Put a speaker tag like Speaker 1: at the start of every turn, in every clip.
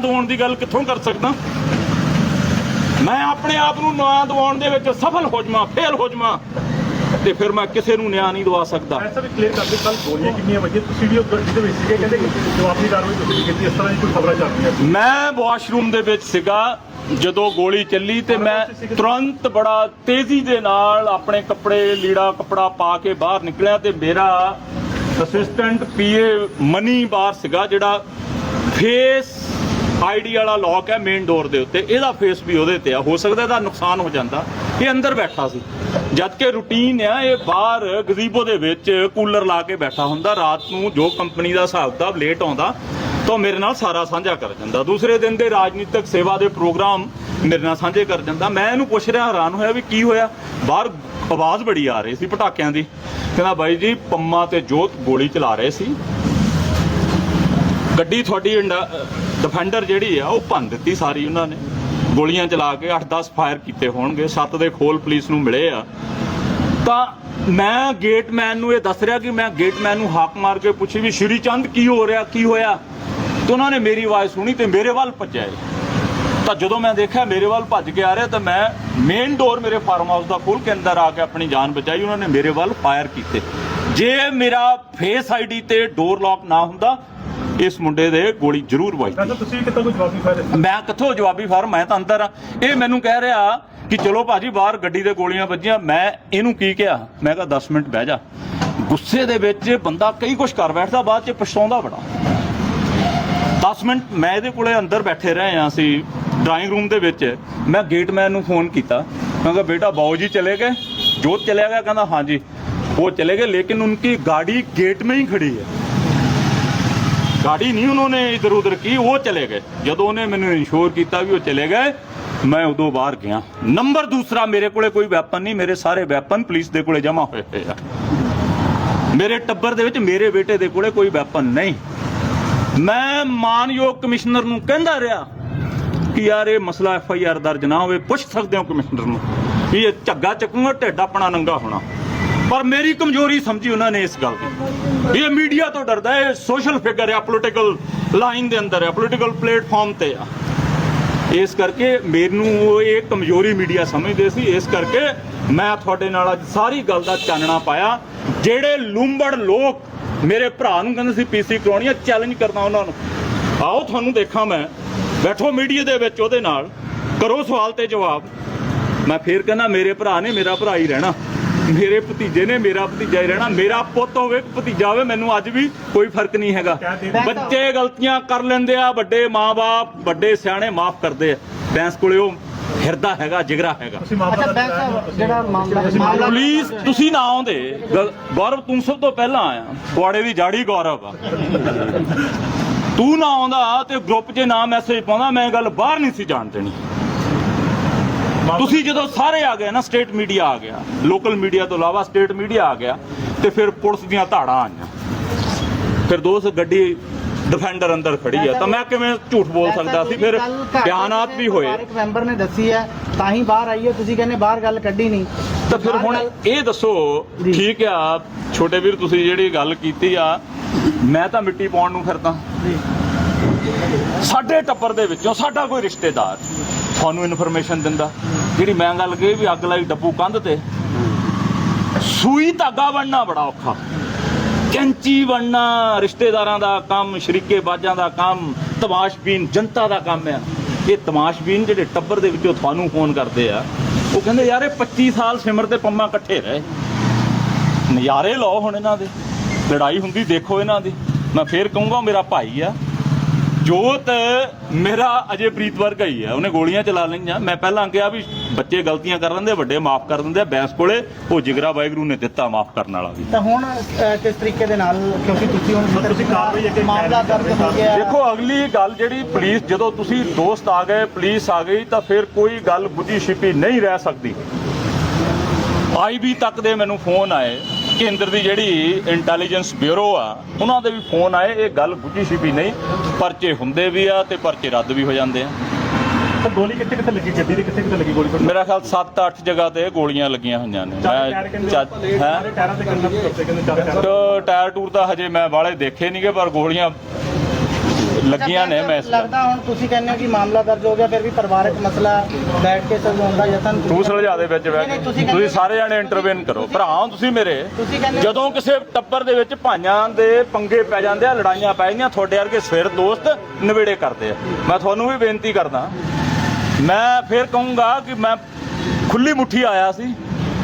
Speaker 1: ਦਵਾਉਣ ਦੀ ਗੱਲ ਕਿੱਥੋਂ ਕਰ ਸਕਦਾ? ਮੈਂ ਆਪਣੇ ਆਪ ਨੂੰ ਨਿਆਂ ਦਿਵਾਉਣ ਦੇ ਵਿੱਚ ਸਫਲ ਹੋ ਜਾਵਾਂ ਫੇਲ ਹੋ ਜਾਵਾਂ ਤੇ ਫਿਰ ਮੈਂ ਕਿਸੇ ਨੂੰ ਨਿਆਂ ਨਹੀਂ ਦਵਾ ਸਕਦਾ।
Speaker 2: ਐਸਾ ਵੀ ਕਲੀਅਰ ਕਰਦੇ ਕੱਲ ਗੋਲੀਆਂ ਕਿੰਨੀਆਂ ਵੱਜੀਆਂ? ਤੁਸੀਂ ਵੀਡੀਓ ਜਿਹਦੇ ਵਿੱਚ ਸੀਗੇ ਕਹਿੰਦੇ ਕਿ ਜਵਾਬੀ ਕਾਰਵਾਈ ਤੁਸੀਂ ਕੀਤੀ ਇਸ ਤਰ੍ਹਾਂ ਦੀ ਕੋਈ ਖਬਰਾਂ ਚੱਲ ਰਹੀਆਂ ਸੀ?
Speaker 1: ਮੈਂ ਵਾਸ਼ਰੂਮ ਦੇ ਵਿੱਚ ਸੀਗਾ ਜਦੋਂ ਗੋਲੀ ਚੱਲੀ ਤੇ ਮੈਂ ਤੁਰੰਤ ਬੜਾ ਤੇਜ਼ੀ ਦੇ ਨਾਲ ਆਪਣੇ ਕੱਪੜੇ ਲੀੜਾ ਕੱਪੜਾ ਪਾ ਕੇ ਬਾਹਰ ਨਿਕਲਿਆ ਤੇ ਮੇਰਾ ਅਸਿਸਟੈਂਟ ਪੀਏ ਮਨੀ ਬਾਹਰ ਸੀਗਾ ਜਿਹੜਾ ਫੇਸ ਆਈਡੀ ਵਾਲਾ ਲੌਕ ਹੈ ਮੇਨ ਡੋਰ ਦੇ ਉੱਤੇ। ਇਹਦਾ ਫੇਸ ਵੀ ਉਹਦੇ ਤੇ ਆ। ਹੋ ਸਕਦਾ ਇਹਦਾ ਨੁਕਸਾਨ ਹੋ ਜਾਂਦਾ। ਇਹ ਅੰਦਰ ਬੈਠਾ ਸੀ। ਜਦ ਕਿ ਰੂਟੀਨ ਆ, ਇਹ ਬਾਹਰ ਗਜ਼ੀਬੋ ਦੇ ਵਿੱਚ ਕੂਲਰ ਲਾ ਕੇ ਬੈਠਾ ਹੁੰਦਾ। ਰਾਤ ਨੂੰ ਜੋ ਕੰਪਨੀ ਦਾ ਹਿਸਾਬ ਕਿਤਾਬ ਲੇਟ ਆਉਂਦਾ, ਤਾਂ ਮੇਰੇ ਨਾਲ ਸਾਰਾ ਸਾਂਝਾ ਕਰ ਜਾਂਦਾ। ਦੂਸਰੇ ਦਿਨ ਦੇ ਰਾਜਨੀਤਿਕ ਸੇਵਾ ਦੇ ਪ੍ਰੋਗਰਾਮ ਮੇਰੇ ਨਾਲ ਸਾਂਝੇ ਕਰ ਜਾਂਦਾ। ਮੈਂ ਇਹਨੂੰ ਪੁੱਛ ਰਿਹਾ, ਹੈਰਾਨ ਹੋਇਆ ਵੀ ਕੀ ਹੋਇਆ। ਬਾਹਰ ਆਵਾਜ਼ ਬੜੀ ਆ ਰਹੀ ਸੀ ਪਟਾਕਿਆਂ ਦੀ। ਕਹਿੰਦਾ, ਬਾਈ ਜੀ, ਪੰਮਾ ਤੇ ਜੋਤ ਗੋਲੀ ਚਲਾ ਰਹੇ ਸੀ। ਗੱਡੀ ਤੁਹਾਡੀ ਡਿਫੈਂਡਰ ਜਿਹੜੀ ਆ, ਉਹ ਭੰਨ ਦਿੱਤੀ ਸਾਰੀ ਉਹਨਾਂ ਨੇ। ਗੋਲੀਆਂ ਚਲਾ ਕੇ 8-10 ਫਾਇਰ ਕੀਤੇ ਹੋਣਗੇ। ਸੱਤ ਦੇ ਖੋਲ ਪੁਲਿਸ ਨੂੰ ਮਿਲੇ ਆ। ਤਾਂ ਮੈਂ ਗੇਟਮੈਨ ਨੂੰ ਇਹ ਦੱਸ ਰਿਹਾ ਕਿ ਮੈਂ ਗੇਟਮੈਨ ਨੂੰ ਹਾਕ ਮਾਰ ਕੇ ਪੁੱਛੀ ਵੀ, ਸ਼੍ਰੀ ਚੰਦ, ਕੀ ਹੋ ਰਿਹਾ? ਕੀ ਹੋਇਆ? ਤਾਂ ਉਹਨਾਂ ਨੇ ਮੇਰੀ ਆਵਾਜ਼ ਸੁਣੀ ਤੇ ਮੇਰੇ ਵੱਲ ਭੱਜਿਆ ਇਹ। ਤਾਂ ਜਦੋਂ ਮੈਂ ਦੇਖਿਆ ਮੇਰੇ ਵੱਲ ਭੱਜ ਕੇ ਆ ਰਿਹਾ ਤਾਂ ਮੈਂ ਮੇਨ ਡੋਰ ਮੇਰੇ ਫਾਰਮ ਹਾਊਸ ਦਾ ਖੋਲ ਕੇ ਅੰਦਰ ਆ ਕੇ ਆਪਣੀ ਜਾਨ ਬਚਾਈ। ਉਹਨਾਂ ਨੇ ਮੇਰੇ ਵੱਲ ਫਾਇਰ ਕੀਤੇ। ਜੇ ਮੇਰਾ ਫੇਸ ਆਈਡੀ ਤੇ ਡੋਰ ਲੌਕ ਨਾ ਹੁੰਦਾ ਇਸ ਮੁੰਡੇ ਦੇ ਗੋਲੀ ਜ਼ਰੂਰ ਵੱਜਦੀ
Speaker 2: ਤੁਸੀਂ ਕਿੱਥੋਂ ਕੋਈ ਜਵਾਬੀ ਫਾਇਰ
Speaker 1: ਮੈਂ ਕਿੱਥੋਂ ਜਵਾਬੀ ਫਾਇਰ? ਮੈਂ ਤਾਂ ਅੰਦਰ ਆ ਇਹ ਮੈਨੂੰ ਕਹਿ ਰਿਹਾ ਕਿ ਚਲੋ ਭਾਜੀ ਬਾਹਰ ਗੱਡੀ ਦੇ ਗੋਲੀਆਂ ਵੱਜੀਆਂ। ਮੈਂ ਇਹਨੂੰ ਕੀ ਕਿਹਾ? ਮੈਂ ਕਿਹਾ 10 ਮਿੰਟ ਬਹਿ ਜਾ। ਗੁੱਸੇ ਦੇ ਵਿੱਚ ਬੰਦਾ ਕਈ ਕੁਝ ਕਰ ਬੈਠਦਾ ਬਾਅਦ ਚ ਪਛਤਾਉਂਦਾ ਬੜਾ। 10 ਮਿੰਟ ਮੈਂ ਇਹਦੇ ਕੋਲੇ ਅੰਦਰ ਬੈਠੇ ਰਹੇ ਆ ਅਸੀਂ ਡਰਾਇੰਗ ਰੂਮ ਦੇ ਵਿੱਚ। ਮੈਂ ਗੇਟਮੈਨ ਨੂੰ ਫੋਨ ਕੀਤਾ। ਮੈਂ ਕਿਹਾ ਬੇਟਾ ਬਾਉ ਜੀ ਚਲੇ ਗਏ? ਜੋਤ ਚਲਿਆ ਗਿਆ ਕਹਿੰਦਾ ਹਾਂਜੀ। ਉਹ ਚਲੇ ਗਏ ਲੇਕਿਨ ਉਨਕੀ ਗਾੜੀ ਗੇਟ ਮੇਂ ਹੀ ਖੜੀ ਹੈ। ਗਾੜੀ ਨਹੀਂ ਉਹਨਾਂ ਨੇ ਇਧਰ ਉਧਰ ਕੀ, ਉਹ ਚਲੇ ਜਦੋਂ ਉਹਨੇ ਮੈਨੂੰ ਇਨਸ਼ੋਰ ਕੀਤਾ ਵੀ ਉਹ ਚਲੇ ਗਏ, ਮੈਂ ਉਦੋਂ ਬਾਹਰ ਗਿਆ। ਨੰਬਰ ਦੂਸਰਾ, ਮੇਰੇ ਕੋਲੇ ਕੋਈ ਵੈਪਨ ਨਹੀਂ, ਮੇਰੇ ਸਾਰੇ ਵੈਪਨ ਪੁਲਿਸ ਦੇ ਕੋਲੇ ਜਮ੍ਹਾਂ ਹੋਏ ਹੋਏ ਆ। ਮੇਰੇ ਟੱਬਰ ਦੇ ਵਿੱਚ ਮੇਰੇ ਬੇਟੇ ਦੇ ਕੋਲੇ ਕੋਈ ਵੈਪਨ ਨਹੀਂ। ਮੈਂ ਮਾਨਯੋਗ ਕਮਿਸ਼ਨਰ ਨੂੰ ਕਹਿੰਦਾ ਰਿਹਾ ਕਿ ਯਾਰ ਇਹ ਮਸਲਾ ਐਫ ਆਈ ਆਰ ਦਰਜ ਨਾ ਹੋਵੇ, ਪੁੱਛ ਸਕਦੇ ਹੋ ਕਮਿਸ਼ਨਰ ਨੂੰ ਵੀ ਇਹ ਝੱਗਾ ਚੱਕੂਗਾ, ਢਿੱਡ ਆਪਣਾ ਨੰਗਾ ਹੋਣਾ। ਪਰ ਮੇਰੀ ਕਮਜ਼ੋਰੀ ਸਮਝੀ ਉਹਨਾਂ ਨੇ ਇਸ ਗੱਲ ਦੀ। ਇਹ ਮੀਡੀਆ ਤੋਂ ਡਰਦਾ ਹੈ ਸੋਸ਼ਲ ਫਿਗਰ ਹੈ ਪੋਲੀਟੀਕਲ ਲਾਈਨ ਦੇ ਅੰਦਰ ਹੈ ਪੋਲੀਟੀਕਲ ਪਲੇਟਫਾਰਮ ਤੇ ਆ। ਇਸ ਕਰਕੇ ਮੈਨੂੰ ਉਹ ਇਹ ਕਮਜ਼ੋਰੀ ਮੀਡੀਆ ਸਮਝਦੇ ਸੀ, ਇਸ ਕਰਕੇ ਮੈਂ ਤੁਹਾਡੇ ਨਾਲ ਅੱਜ ਸਾਰੀ ਗੱਲ ਦਾ ਚਾਨਣਾ ਪਾਇਆ। ਜਿਹੜੇ ਲੂੰਬੜ ਲੋਕ ਮੇਰੇ ਭਰਾ ਨੂੰ ਕਹਿੰਦੇ ਸੀ ਪੀਸੀ ਕਰਾਉਣੀ ਆ ਚੈਲੰਜ ਕਰਨਾ ਉਹਨਾਂ ਨੂੰ। ਆਓ ਤੁਹਾਨੂੰ ਦੇਖਾਂ ਮੈਂ। ਬੈਠੋ ਮੀਡੀਆ ਦੇ ਵਿੱਚ, ਉਹਦੇ ਨਾਲ। ਕਰੋ ਸਵਾਲ ਤੇ ਜਵਾਬ। ਮੈਂ ਫੇਰ ਕਹਿੰਦਾ, ਮੇਰੇ ਭਰਾ ਨੇ ਮੇਰਾ ਭਰਾ ਹੀ ਰਹਿਣਾ। ਮੇਰੇ ਭਤੀਜੇ ਨੇ ਮੇਰਾ ਭਤੀਜਾ ਹੀ ਰਹਿਣਾ ਮੇਰਾ ਪੁੱਤ ਹੋਵੇ ਭਤੀਜਾ ਹੋਵੇ ਮੈਨੂੰ ਅੱਜ ਵੀ ਕੋਈ ਫ਼ਰਕ ਨਹੀਂ ਹੈਗਾ। ਬੱਚੇ ਗਲਤੀਆਂ ਕਰ ਲੈਂਦੇ ਆ ਵੱਡੇ ਮਾਪੇ ਵੱਡੇ ਸਿਆਣੇ ਮਾਫ ਕਰਦੇ ਆ। ਬੈਂਸ ਕੋਲੇ ਉਹ ਹਿਰਦਾ ਹੈਗਾ ਜਿਗਰਾ ਹੈਗਾ। ਪੁਲਿਸ ਤੁਸੀਂ ਨਾ ਆਉਂਦੇ। ਗੌਰਵ ਤੂੰ ਸਭ ਤੋਂ ਪਹਿਲਾਂ ਆਇਆ। ਕੁਆੜੇ ਦੀ ਜਾੜੀ ਗੌਰਵ ਆ। ਤੂੰ ਨਾ ਆਉਂਦਾ ਤੇ ਗਰੁੱਪ 'ਚ ਨਾ ਮੈਸੇਜ ਪਾਉਂਦਾ ਮੈਂ ਗੱਲ ਬਾਹਰ ਨਹੀਂ ਸੀ ਜਾਣ ਦੇਣੀ। ਤੁਸੀਂ ਜਦੋਂ ਸਾਰੇ ਆ ਗਏ ਨਾ ਸਟੇਟ ਮੀਡੀਆ ਆ ਗਿਆ। ਲੋਕਲ ਮੀਡੀਆ ਤੋਂ ਇਲਾਵਾ ਸਟੇਟ ਮੀਡੀਆ ਆ ਗਿਆ ਤੇ ਫਿਰ ਪੁਲਿਸ ਦੀਆਂ ਧਾੜਾਂ ਆਈਆਂ। ਫਿਰ ਦੋਸਤ ਗੱਡੀ ਡਿਫੈਂਡਰ ਅੰਦਰ ਖੜੀ ਆ। ਤਾਂ ਮੈਂ ਕਿਵੇਂ ਝੂਠ ਬੋਲ ਸਕਦਾ ਸੀ? ਫਿਰ ਬਿਆਨਾਤ ਵੀ ਹੋਏ।
Speaker 3: ਇੱਕ ਮੈਂਬਰ ਨੇ ਦੱਸੀ ਹੈ ਤਾਂ ਹੀ ਬਾਹਰ ਆਈ ਹੈ। ਤੁਸੀਂ ਕਹਿੰਦੇ ਬਾਹਰ ਗੱਲ ਕੱਢੀ ਨਹੀਂ।
Speaker 1: ਤਾਂ ਫਿਰ ਹੁਣ ਇਹ ਦੱਸੋ। ਠੀਕ ਆ ਛੋਟੇ ਵੀਰ ਤੁਸੀਂ ਜਿਹੜੀ ਗੱਲ ਕੀਤੀ ਆ ਮੈਂ ਤਾਂ ਮਿੱਟੀ ਪਾਉਣ ਨੂੰ ਫਿਰਦਾ। ਸਾਡੇ ਟੱਬਰ ਦੇ ਵਿੱਚੋਂ ਸਾਡਾ ਕੋਈ ਰਿਸ਼ਤੇਦਾਰ ਤੁਹਾਨੂੰ ਇਨਫੋਰਮੇਸ਼ਨ ਦਿੰਦਾ। ਜਿਹੜੀ ਮੈਂ ਗੱਲ ਕਹੀ ਵੀ ਅੱਗ ਲਾਈ ਡੱਬੂ ਕੰਧ ਤੇ। ਸੂਈ ਧਾਗਾ ਬਣਨਾ ਬੜਾ ਔਖਾ। ਕੈਂਚੀ ਬਣਨਾ, ਰਿਸ਼ਤੇਦਾਰਾਂ ਦਾ ਕੰਮ, ਸ਼ਰੀਕੇ ਬਾਜਾਂ ਦਾ ਕੰਮ, ਤਮਾਸ਼ਬੀਨ ਜਨਤਾ ਦਾ ਕੰਮ ਆ। ਇਹ ਤਮਾਸ਼ਬੀਨ ਜਿਹੜੇ ਟੱਬਰ ਦੇ ਵਿੱਚੋਂ ਤੁਹਾਨੂੰ ਫੋਨ ਕਰਦੇ ਆ, ਉਹ ਕਹਿੰਦੇ, ਯਾਰ, ਇਹ 25 ਸਾਲ ਸਿਮਰ ਤੇ ਪੰਮਾ ਇਕੱਠੇ ਰਹੇ। ਨਜ਼ਾਰੇ ਲਓ ਹੁਣ ਇਹਨਾਂ ਦੇ। ਲੜਾਈ ਹੁੰਦੀ ਦੇਖੋ ਇਹਨਾਂ ਦੀ। ਮੈਂ ਫੇਰ ਕਹੂੰਗਾ ਮੇਰਾ ਭਾਈ ਆ। ਜੋਤ ਮੇਰਾ ਅਜੇ ਪ੍ਰੀਤ ਵਰਗਾ ਹੀ ਆ ਉਹਨੇ ਗੋਲੀਆਂ ਚਲਾ ਲਈਆਂ। ਮੈਂ ਪਹਿਲਾਂ ਕਿਹਾ ਵੀ ਬੱਚੇ ਗਲਤੀਆਂ ਕਰ ਲੈਂਦੇ ਵੱਡੇ ਮਾਫ ਕਰ ਦਿੰਦੇ ਆ ਬੈਂਸ ਕੋਲੇ। ਉਹ ਜਿਗਰਾ ਵਾਹਿਗੁਰੂ ਨੇ ਦਿੱਤਾ ਮਾਫ ਕਰਨ ਵਾਲਾ ਵੀ।
Speaker 3: ਤਾਂ ਹੁਣ ਅਹ, ਕਿਸ ਤਰੀਕੇ ਦੇ ਨਾਲ? ਕਿਉਂਕਿ ਤੁਸੀਂ ਹੁਣ
Speaker 2: ਤੁਸੀਂ ਕਾਰਵਾਈ ਅੱਗੇ
Speaker 3: ਮਾਮਲਾ ਦਰਜ ਹੋ ਗਿਆ
Speaker 1: ਦੇਖੋ ਅਗਲੀ ਗੱਲ ਜਿਹੜੀ ਪੁਲਿਸ ਜਦੋਂ ਤੁਸੀਂ ਦੋਸਤ ਆ ਗਏ ਪੁਲਿਸ ਆ ਗਈ ਤਾਂ ਫਿਰ ਕੋਈ ਗੱਲ ਗੁੱਜੀ ਛਿਪੀ ਨਹੀਂ ਰਹਿ ਸਕਦੀ। ਆਈਬੀ ਤੱਕ ਦੇ ਮੈਨੂੰ ਫੋਨ ਆਏ। ਕੇਂਦਰ ਦੀ ਜਿਹੜੀ ਇੰਟੈਲੀਜੈਂਸ ਬਿਊਰੋ ਆ ਉਹਨਾਂ ਦੇ ਵੀ ਫੋਨ ਆਏ ਇਹ ਗੱਲ ਗੁੱਜੀ ਛਿਪੀ ਨਹੀਂ ਪਰਚੇ ਹੁੰਦੇ ਵੀ ਆ ਤੇ ਪਰਚੇ ਰੱਦ ਵੀ ਹੋ ਜਾਂਦੇ ਆ।
Speaker 2: ਤਾਂ ਗੋਲੀ ਕਿੱਥੇ ਕਿੱਥੇ ਲੱਗੀ? ਗੱਡੀ ਦੀ ਕਿੱਥੇ ਕਿੱਥੇ ਲੱਗੀ ਗੋਲੀ?
Speaker 1: ਮੇਰਾ ਖਿਆਲ 7-8 ਜਗ੍ਹਾ ਤੇ ਗੋਲੀਆਂ ਲੱਗੀਆਂ ਹੋਈਆਂ ਨੇ।
Speaker 2: ਚਾਰੇ ਟਾਇਰ ਤੇ ਕੰਨਾਂ ਤੋ ਟਾਇਰ
Speaker 1: ਟੂਰ ਤਾਂ ਹਜੇ ਮੈਂ ਵਾਲੇ ਦੇਖੇ ਨਹੀਂਗੇ ਪਰ ਗੋਲੀਆਂ ਲੱਗੀਆਂ ਨੇ ਮੈਂ
Speaker 3: ਲੱਗਦਾ ਹੁਣ ਤੁਸੀਂ ਕਹਿੰਦੇ ਹੋ ਕਿ ਮਾਮਲਾ ਦਰਜ ਹੋ ਗਿਆ ਫਿਰ ਵੀ ਪਰਿਵਾਰਕ ਮਸਲਾ ਬੈਠ ਕੇ ਸੁਲਝਾਉਣ ਦਾ ਯਤਨ
Speaker 1: ਤੂੰ ਸੁਲਝਾ ਦੇ ਵਿੱਚ
Speaker 3: ਨਹੀਂ, ਤੁਸੀਂ
Speaker 1: ਸਾਰੇ ਜਾਣੇ ਇੰਟਰਵੈਨ ਕਰੋ। ਭਰਾ ਤੁਸੀਂ ਮੇਰੇ। ਜਦੋਂ ਕਿਸੇ ਟੱਬਰ ਦੇ ਵਿੱਚ ਭਾਈਆਂ ਦੇ ਪੰਗੇ ਪੈ ਜਾਂਦੇ ਆ ਲੜਾਈਆਂ ਪੈ ਜਾਂਦੀਆਂ ਤੁਹਾਡੇ ਵਰਗੇ ਸਵੇਰ ਦੋਸਤ ਨਵੇੜੇ ਕਰਦੇ ਆ। ਮੈਂ ਤੁਹਾਨੂੰ ਵੀ ਬੇਨਤੀ ਕਰਦਾ। ਮੈਂ ਫਿਰ ਕਹੂੰਗਾ ਕਿ ਮੈਂ ਖੁੱਲੀ ਮੁੱਠੀ ਆਇਆ ਸੀ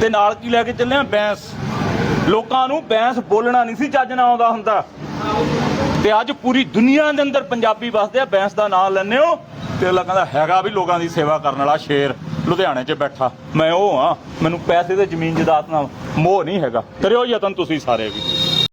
Speaker 1: ਤੇ ਨਾਲ ਕੀ ਲੈ ਕੇ ਚੱਲਿਆ ਬੈਂਸ ਲੋਕਾਂ ਨੂੰ ਬੈਂਸ ਬੋਲਣਾ ਨਹੀਂ ਸੀ ਚੱਜ ਨਾਲ ਆਉਂਦਾ ਹੁੰਦਾ। ਤੇ ਅੱਜ ਪੂਰੀ ਦੁਨੀਆ ਦੇ ਅੰਦਰ ਪੰਜਾਬੀ ਵਸਦੇ ਆ, ਬੈਂਸ ਦਾ ਨਾਮ ਲੈਂਦੇ ਹੋ। ਤੇ ਅਗਲਾ ਕਹਿੰਦਾ, ਹੈਗਾ ਵੀ ਲੋਕਾਂ ਦੀ ਸੇਵਾ ਕਰਨ ਵਾਲਾ ਸ਼ੇਰ, ਲੁਧਿਆਣੇ 'ਚ ਬੈਠਾ। ਮੈਂ ਉਹ ਆ ਮੈਨੂੰ ਪੈਸੇ ਤੇ ਜ਼ਮੀਨ ਜਾਇਦਾਦ ਨਾਲ ਮੋਹ ਨਹੀਂ ਹੈਗਾ। ਕਰਿਓ ਯਤਨ ਤੁਸੀਂ ਸਾਰੇ ਵੀ।